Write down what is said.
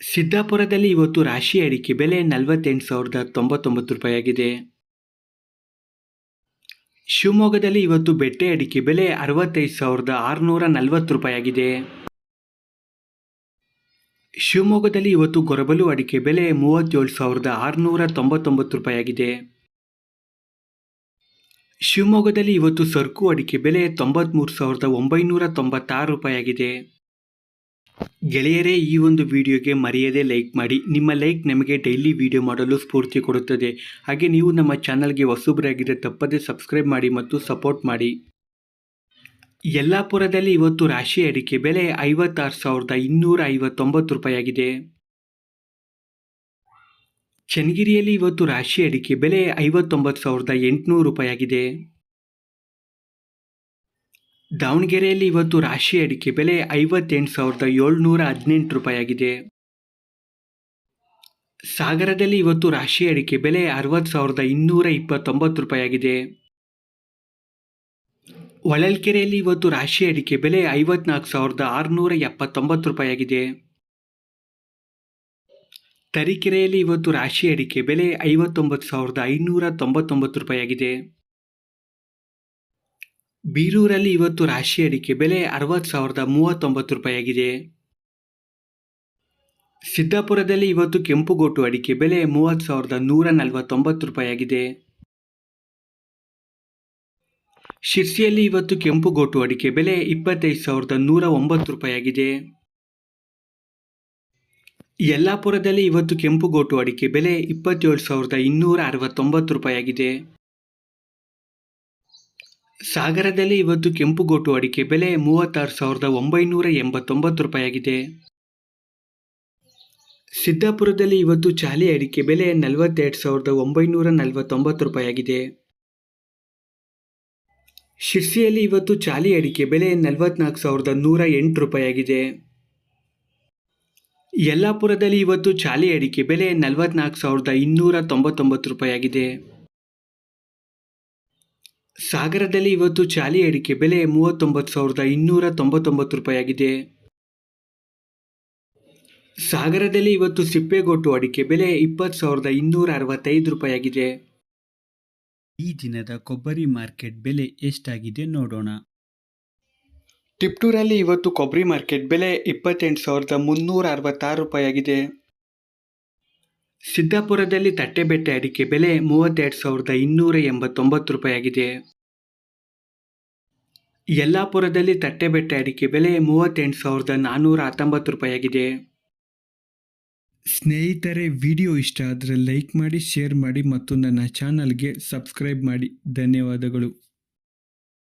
ಸಿದ್ದಾಪುರದಲ್ಲಿ ಇವತ್ತು ರಾಶಿ ಅಡಿಕೆ ಬೆಲೆ ನಲವತ್ತೆಂಟು ಸಾವಿರದ ತೊಂಬತ್ತೊಂಬತ್ತು ರೂಪಾಯಿಯಾಗಿದೆ. ಶಿವಮೊಗ್ಗದಲ್ಲಿ ಇವತ್ತು ಬೆಟ್ಟೆ ಅಡಿಕೆ ಬೆಲೆ ಅರವತ್ತೈದು ಸಾವಿರದ ಆರುನೂರ ನಲವತ್ತು ರೂಪಾಯಿಯಾಗಿದೆ. ಶಿವಮೊಗ್ಗದಲ್ಲಿ ಇವತ್ತು ಗೊರಬಲು ಅಡಿಕೆ ಬೆಲೆ ಮೂವತ್ತೇಳು ಸಾವಿರದ ಆರುನೂರ ತೊಂಬತ್ತೊಂಬತ್ತು ರೂಪಾಯಿಯಾಗಿದೆ. ಶಿವಮೊಗ್ಗದಲ್ಲಿ ಇವತ್ತು ಸರ್ಕು ಅಡಿಕೆ ಬೆಲೆ ತೊಂಬತ್ತ್ಮೂರು ಸಾವಿರದ ಒಂಬೈನೂರ ತೊಂಬತ್ತಾರು ರೂಪಾಯಿಯಾಗಿದೆ. ಗೆಳೆಯರೇ, ಈ ಒಂದು ವಿಡಿಯೋಗೆ ಮರೆಯದೇ ಲೈಕ್ ಮಾಡಿ. ನಿಮ್ಮ ಲೈಕ್ ನಮಗೆ ಡೈಲಿ ವಿಡಿಯೋ ಮಾಡಲು ಸ್ಫೂರ್ತಿ ಕೊಡುತ್ತದೆ. ಹಾಗೆ ನೀವು ನಮ್ಮ ಚಾನಲ್ಗೆ ಹೊಸಬರಾಗಿದ್ದರೆ ತಪ್ಪದೇ ಸಬ್ಸ್ಕ್ರೈಬ್ ಮಾಡಿ ಮತ್ತು ಸಪೋರ್ಟ್ ಮಾಡಿ. ಯಲ್ಲಾಪುರದಲ್ಲಿ ಇವತ್ತು ರಾಶಿ ಅಡಿಕೆ ಬೆಲೆ ಐವತ್ತಾರು ಸಾವಿರದ ಇನ್ನೂರ ಐವತ್ತೊಂಬತ್ತು ರೂಪಾಯಿಯಾಗಿದೆ. ಚನ್ನಗಿರಿಯಲ್ಲಿ ಇವತ್ತು ರಾಶಿ ಅಡಿಕೆ ಬೆಲೆ ಐವತ್ತೊಂಬತ್ತು ಸಾವಿರದ ಎಂಟುನೂರು ರೂಪಾಯಿಯಾಗಿದೆ. ದಾವಣಗೆರೆಯಲ್ಲಿ ಇವತ್ತು ರಾಶಿ ಅಡಿಕೆ ಬೆಲೆ ಐವತ್ತೆಂಟು ಸಾವಿರದ ಏಳ್ನೂರ ಹದಿನೆಂಟು ರೂಪಾಯಿಯಾಗಿದೆ. ಸಾಗರದಲ್ಲಿ ಇವತ್ತು ರಾಶಿ ಅಡಿಕೆ ಬೆಲೆ ಅರವತ್ತು ಸಾವಿರದ ಇನ್ನೂರ ಇಪ್ಪತ್ತೊಂಬತ್ತು ರೂಪಾಯಿಯಾಗಿದೆ. ಹೊಳಲ್ಕೆರೆಯಲ್ಲಿ ಇವತ್ತು ರಾಶಿ ಅಡಿಕೆ ಬೆಲೆ ಐವತ್ನಾಲ್ಕು ಸಾವಿರದ ಆರುನೂರ ಎಪ್ಪತ್ತೊಂಬತ್ತು ರೂಪಾಯಿಯಾಗಿದೆ. ತರೀಕೆರೆಯಲ್ಲಿ ಇವತ್ತು ರಾಶಿ ಅಡಿಕೆ ಬೆಲೆ ಐವತ್ತೊಂಬತ್ತು ಸಾವಿರದ ಐನೂರ ತೊಂಬತ್ತೊಂಬತ್ತು ರೂಪಾಯಿಯಾಗಿದೆ. ಬೀರೂರಲ್ಲಿ ಇವತ್ತು ರಾಶಿ ಅಡಿಕೆ ಬೆಲೆ ಅರವತ್ತು ಸಾವಿರದ ಮೂವತ್ತೊಂಬತ್ತು ರೂಪಾಯಿಯಾಗಿದೆ. ಸಿದ್ದಾಪುರದಲ್ಲಿ ಇವತ್ತು ಕೆಂಪುಗೋಟು ಅಡಿಕೆ ಬೆಲೆ ಮೂವತ್ತು ಸಾವಿರದ ನೂರ ನಲವತ್ತೊಂಬತ್ತು ರೂಪಾಯಿಯಾಗಿದೆ. ಶಿರ್ಸಿಯಲ್ಲಿ ಇವತ್ತು ಕೆಂಪುಗೋಟು ಅಡಿಕೆ ಬೆಲೆ ಇಪ್ಪತ್ತೈದು ಸಾವಿರದ ನೂರ ಒಂಬತ್ತು ರೂಪಾಯಿಯಾಗಿದೆ. ಯಲ್ಲಾಪುರದಲ್ಲಿ ಇವತ್ತು ಕೆಂಪುಗೋಟು ಅಡಿಕೆ ಬೆಲೆ ಇಪ್ಪತ್ತೇಳು ಸಾವಿರದ ಇನ್ನೂರ ಅರವತ್ತೊಂಬತ್ತು ರೂಪಾಯಿಯಾಗಿದೆ. ಸಾಗರದಲ್ಲಿ ಇವತ್ತು ಕೆಂಪು ಗೋಟು ಅಡಿಕೆ ಬೆಲೆ ಮೂವತ್ತಾರು ಸಾವಿರದ ಒಂಬೈನೂರ ಎಂಬತ್ತೊಂಬತ್ತು ರೂಪಾಯಿಯಾಗಿದೆ. ಸಿದ್ದಾಪುರದಲ್ಲಿ ಇವತ್ತು ಚಾಲಿ ಅಡಿಕೆ ಬೆಲೆ ನಲವತ್ತೆರಡು ಸಾವಿರದ ಒಂಬೈನೂರ ನಲವತ್ತೊಂಬತ್ತು ರೂಪಾಯಿಯಾಗಿದೆ. ಶಿರ್ಸಿಯಲ್ಲಿ ಇವತ್ತು ಚಾಲಿ ಅಡಿಕೆ ಬೆಲೆ ನಲವತ್ನಾಲ್ಕು ಸಾವಿರದ ನೂರ ಎಂಟು ರೂಪಾಯಿಯಾಗಿದೆ. ಯಲ್ಲಾಪುರದಲ್ಲಿ ಇವತ್ತು ಚಾಲಿ ಅಡಿಕೆ ಬೆಲೆ ನಲವತ್ನಾಲ್ಕು ಸಾವಿರದ ಇನ್ನೂರ ತೊಂಬತ್ತೊಂಬತ್ತು ರೂಪಾಯಿಯಾಗಿದೆ. ಸಾಗರದಲ್ಲಿ ಇವತ್ತು ಚಾಲಿ ಅಡಿಕೆ ಬೆಲೆ ಮೂವತ್ತೊಂಬತ್ತು ಸಾವಿರದ ಇನ್ನೂರ ತೊಂಬತ್ತೊಂಬತ್ತು ರೂಪಾಯಿಯಾಗಿದೆ. ಸಾಗರದಲ್ಲಿ ಇವತ್ತು ಸಿಪ್ಪೆಗೊಟ್ಟು ಅಡಿಕೆ ಬೆಲೆ ಇಪ್ಪತ್ತು ಸಾವಿರದ ಇನ್ನೂರ ಅರವತ್ತೈದು ರೂಪಾಯಿಯಾಗಿದೆ. ಈ ದಿನದ ಕೊಬ್ಬರಿ ಮಾರ್ಕೆಟ್ ಬೆಲೆ ಎಷ್ಟಾಗಿದೆ ನೋಡೋಣ. ಟಿಪ್ಟೂರಲ್ಲಿ ಇವತ್ತು ಕೊಬ್ಬರಿ ಮಾರ್ಕೆಟ್ ಬೆಲೆ ಇಪ್ಪತ್ತೆಂಟು ಸಾವಿರದ ಮುನ್ನೂರ ಅರವತ್ತಾರು ರೂಪಾಯಿಯಾಗಿದೆ. ಸಿದ್ದಾಪುರದಲ್ಲಿ ತಟ್ಟೆಬೆಟ್ಟೆ ಅಡಿಕೆ ಬೆಲೆ ಮೂವತ್ತೆರಡು ಸಾವಿರದ ಇನ್ನೂರ ಎಂಬತ್ತೊಂಬತ್ತು ರೂಪಾಯಿಯಾಗಿದೆ. ಯಲ್ಲಾಪುರದಲ್ಲಿ ತಟ್ಟೆಬೆಟ್ಟೆ ಅಡಿಕೆ ಬೆಲೆ ಮೂವತ್ತೆಂಟು ಸಾವಿರದ ನಾನ್ನೂರ ಹತ್ತೊಂಬತ್ತು ರೂಪಾಯಿಯಾಗಿದೆ. ಸ್ನೇಹಿತರೆ, ವಿಡಿಯೋ ಇಷ್ಟ ಆದರೆ ಲೈಕ್ ಮಾಡಿ, ಶೇರ್ ಮಾಡಿ ಮತ್ತು ನನ್ನ ಚಾನಲ್ಗೆ ಸಬ್ಸ್ಕ್ರೈಬ್ ಮಾಡಿ. ಧನ್ಯವಾದಗಳು.